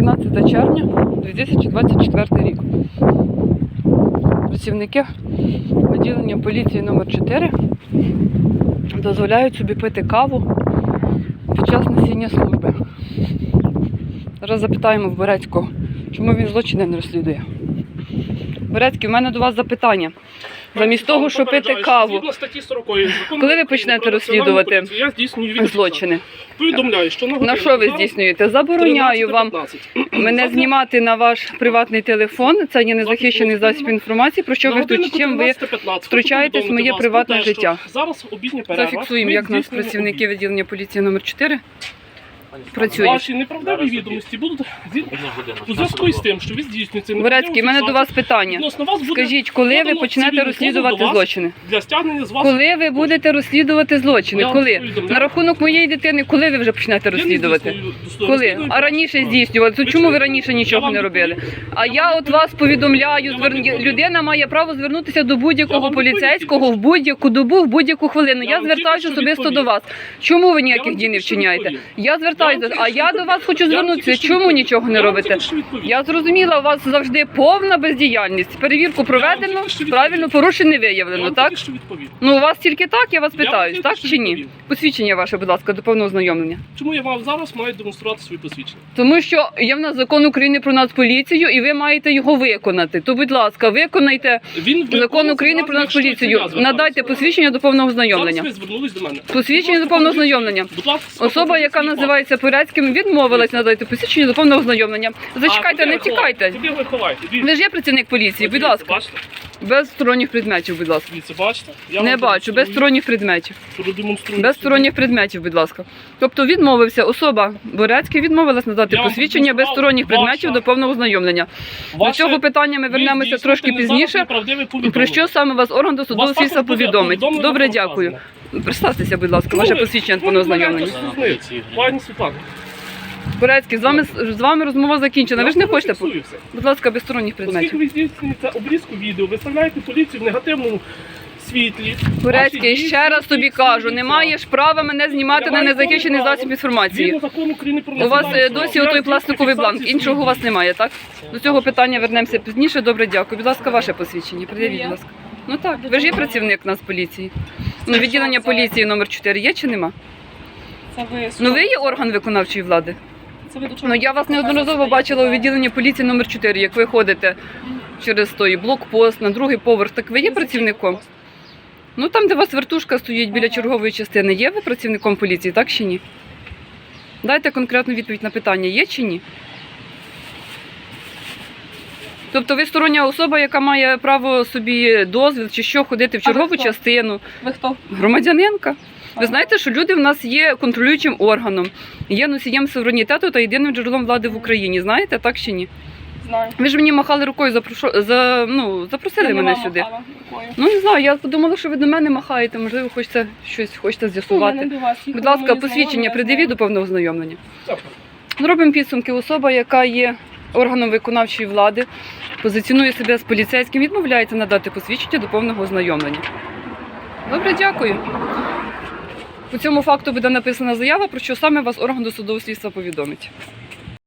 12 червня 2024 рік. Працівники відділення поліції номер 4 дозволяють собі пити каву під час несіння служби. Зараз запитаємо в Берецького, чому він злочини не розслідує. Берецький, у мене до вас запитання. Замість того, щоб пити каву, Згідно статті 40 закону Коли ви почнете розслідувати злочини. Повідомляю, що на, що ви здійснюєте? Забороняю вам мене знімати на ваш приватний телефон. Це є незахищений засіб інформації. Про що ви чим ви втручаєтесь в моє приватне життя? Зараз перерва. зафіксуємо, як нас працівники відділення поліції номер 4 працюють. Ваші неправдиві відомості будуть зі- у зв'язку із тим, що ви здійснюєте Борецький, в мене до вас питання. Відносно вас буде Скажіть, коли ви подано почнете цивільний розслідувати до вас злочини? для стягнення з вас. Коли ви будете розслідувати злочини? Я вам Коли? повідомляю. На рахунок моєї дитини, коли ви вже почнете Я не розслідувати? здійснюю Коли? розслідування. А раніше здійснювали. То чому ви раніше нічого не робили? А Я я от вас повідомляю, Я звер... людина має право звернутися до будь-якого поліцейського в будь-яку добу, в будь-яку хвилину. Я Я вам тільки звертаюся що особисто відповів. до вас. Чому ви ніяких дій не тільки що вчиняєте? відповів. Я Я вам звертаюся, тільки а я до вас хочу звернутися. Чому нічого не робите? Я зрозуміла, у вас завжди повна бездіяльність. Перевірку проведено, правильно порушень не виявлено, так? Ну у вас тільки так, я вас тільки так чи ні? Посвідчення ваше, будь ласка, до повного ознайомлення. Чому я вам зараз маю демонструвати свої посвідчення? Тому що є в нас закон України про нацполіцію, і ви маєте його виконати. То, будь ласка, виконайте Він закон України про нацполіцію. Надайте посвідчення до повного Зараз ви звернулись до мене. Посвідчення до повного покажіть. ознайомлення. Будь ласка, Особа, яка свій називається Порецьким, відмовилась надати посвідчення до повного ознайомлення. Зачекайте, не тікайте. Куди ви ховаєте? Ви ж є працівник поліції, будь ласка, без сторонніх предметів, будь ласка. Дивіться, бачите? Я Не вам бачу, без сторонніх предметів. продемонструю Без сторонніх предметів, будь ласка. Тобто відмовився особа Борецький, відмовилась надати Я вам посвідчення без сторонніх предметів до повного ознайомлення. До Ваше- цього питання ми вернемося здійснюєте трошки пізніше. неправдиве Про що саме вас орган досудового вас слідства також буде повідомить? Добре, про дякую. вказане. Представтеся, будь ласка, ваше посвідчення по ознайомленню. Пані Світлана. Борецький, з вами з вами розмова закінчена. Ви ж не хочете? Будь ласка, без сторонніх Оскільки предметів. ви здійснюєте обрізку відео, виставляєте поліцію в негативному світлі. Борецький, ще раз тобі кажу, не маєш права мене знімати на незахищений засіб інформації. У вас е, досі Я отой пластиковий бланк. Іншого у вас немає, так? До цього питання вернемося пізніше. Добре, дякую. Будь ласка, ваше посвідчення. Придивіть, будь ласка. Ну так, ви ж є працівник нас поліції. Ну, відділення поліції номер 4 є чи нема? Це ви Ну ви є орган виконавчої влади. Це ви до чого? Ну я вас неодноразово бачила у відділенні поліції номер 4 як ви ходите через той блокпост на другий поверх. Так ви є працівником? Ну там, де у вас вертушка стоїть біля чергової частини, є ви працівником поліції, так чи ні? Дайте конкретну відповідь на питання, є чи ні? Тобто ви стороння особа, яка має право собі дозвіл чи що ходити в А ви чергову хто? частину, Ви хто? громадянинка. Ви знаєте, що люди в нас є контролюючим органом, є носієм суверенітету та єдиним джерелом влади в Україні. Знаєте, так чи ні? Знаю. Ви ж мені махали рукою, запрошу... за... ну, запросили Я не мене сюди. рукою. Ну не знаю, я подумала, що ви до мене махаєте, можливо, хочете щось хочете з'ясувати. Будь ласка, посвідчення придивіть до повного ознайомлення. Так. Зробимо підсумки. Особа, яка є органом виконавчої влади, позиціонує себе з поліцейським, відмовляється надати посвідчення до повного ознайомлення. Добре, дякую. По цьому факту буде написана заява, про що саме вас орган досудового слідства повідомить.